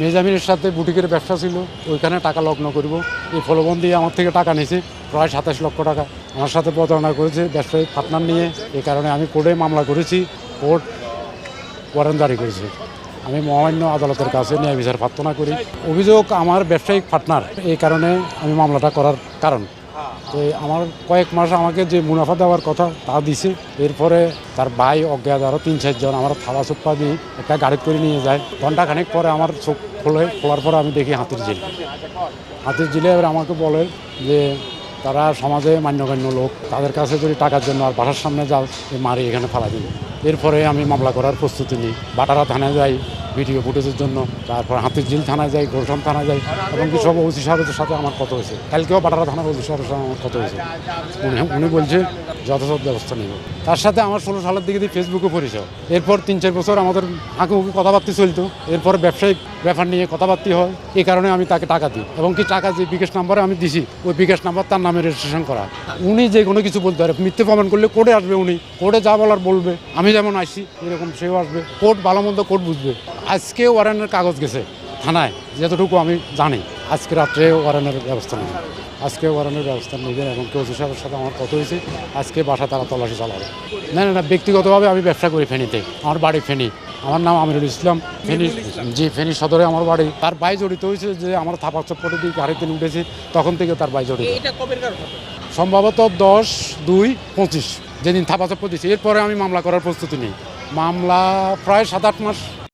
মেজামিনের সাথে বুটিকের ব্যবসা ছিল, ওইখানে টাকা লগ্ন করব। এই ফলবন দিয়ে আমার থেকে টাকা নিয়েছে, প্রায় সাতাশ লক্ষ টাকা। আমার সাথে প্রতারণা করেছে ব্যবসায়িক পার্টনার নিয়ে এই কারণে আমি কোর্টে মামলা করেছি, কোর্ট ওয়ারেন্ট জারি করেছে। আমি মহামান্য আদালতের কাছে ন্যায় বিচার প্রার্থনা করি। অভিযোগ আমার ব্যবসায়িক পার্টনার, এই কারণে আমি মামলাটা করার কারণ। তো আমার কয়েক মাস আমাকে যে মুনাফা দেওয়ার কথা তা দিছে। এরপরে তার ভাই অজ্ঞাত আরও তিন চারজন আমার থালা চোপ্পা দিয়ে একটা গাড়ি করে নিয়ে যায়। ঘন্টাখানেক পরে আমার চোখ খোলে, খোলার পরে আমি দেখি হাতির ঝিল। হাতির ঝিলে এবার আমাকে বলে যে, তারা সমাজে মান্যগণ্য লোক, তাদের কাছে যদি টাকার জন্য আর বাসার সামনে যাও মারি এখানে ফালা দিল এরপরে আমি মামলা করার প্রস্তুতি নিই। বাটারা থানায় যাই ভিডিও ফুটেজের জন্য, তারপর হাতির ঝিল থানায় যাই গোলশান থানায় যাই, এবং কি সব ওসি সাহেবের সাথে আমার কত হয়েছে। কালকেও বাটারা থানার ওসি সাহেবের সাথে আমার কত হয়েছে। উনি উনি বলছে, যথাযথ ব্যবস্থা নেব। তার সাথে আমার ষোলো সালের দিকে দিয়ে ফেসবুকে পরিচয়। এরপর তিন চার বছর আমাদের আঁকে উঁকে কথাবার্তা চলতো। এরপর ব্যবসায়িক ব্যাপার নিয়ে কথাবার্তা হয়। এই কারণে আমি তাকে টাকা দিই। এবং কি টাকা যে বিকাশ নাম্বারে আমি দিছি, ওই বিকাশ নাম্বার তার নামে রেজিস্ট্রেশন করা। উনি যে কোনো কিছু বলতে পারে। মিথ্যে প্রমাণ করলে কোর্টে আসবে উনি। কোর্টে যা বলার বলবে। আমি যেমন আসি, এরকম সেও আসবে। কোর্ট ভালো মন্দ কোর্ট বুঝবে। আজকে ওয়ারেন্টের কাগজ গেছে থানায় যতটুকু আমি জানি। আজকে রাত্রে ওয়ারেন্টের ব্যবস্থা নেবে। আজকে ওয়ারেন্টের ব্যবস্থা নেবে এবং কেউ সাহেবের সাথে আমার কত হয়েছে আজকে বাসা তারা তল্লাশি চালাবে। না না না ব্যক্তিগতভাবে আমি ব্যবসা করি ফেনীতে। আমার বাড়ি ফেনী। আমার নাম আমিরুল ইসলাম। ফেনী জি ফেনী সদরে আমার বাড়ি। তার ভাই জড়িত হয়েছে যে আমার থাপা চপ্পটে দিয়ে গাড়িতে উঠেছে তখন থেকে তার ভাই জড়িত। সম্ভবত দশ দুই পঁচিশ যেদিন থাপা চপ্পট দিয়েছে। এরপরে আমি মামলা করার প্রস্তুতি নিই। মামলা প্রায় সাত আট মাস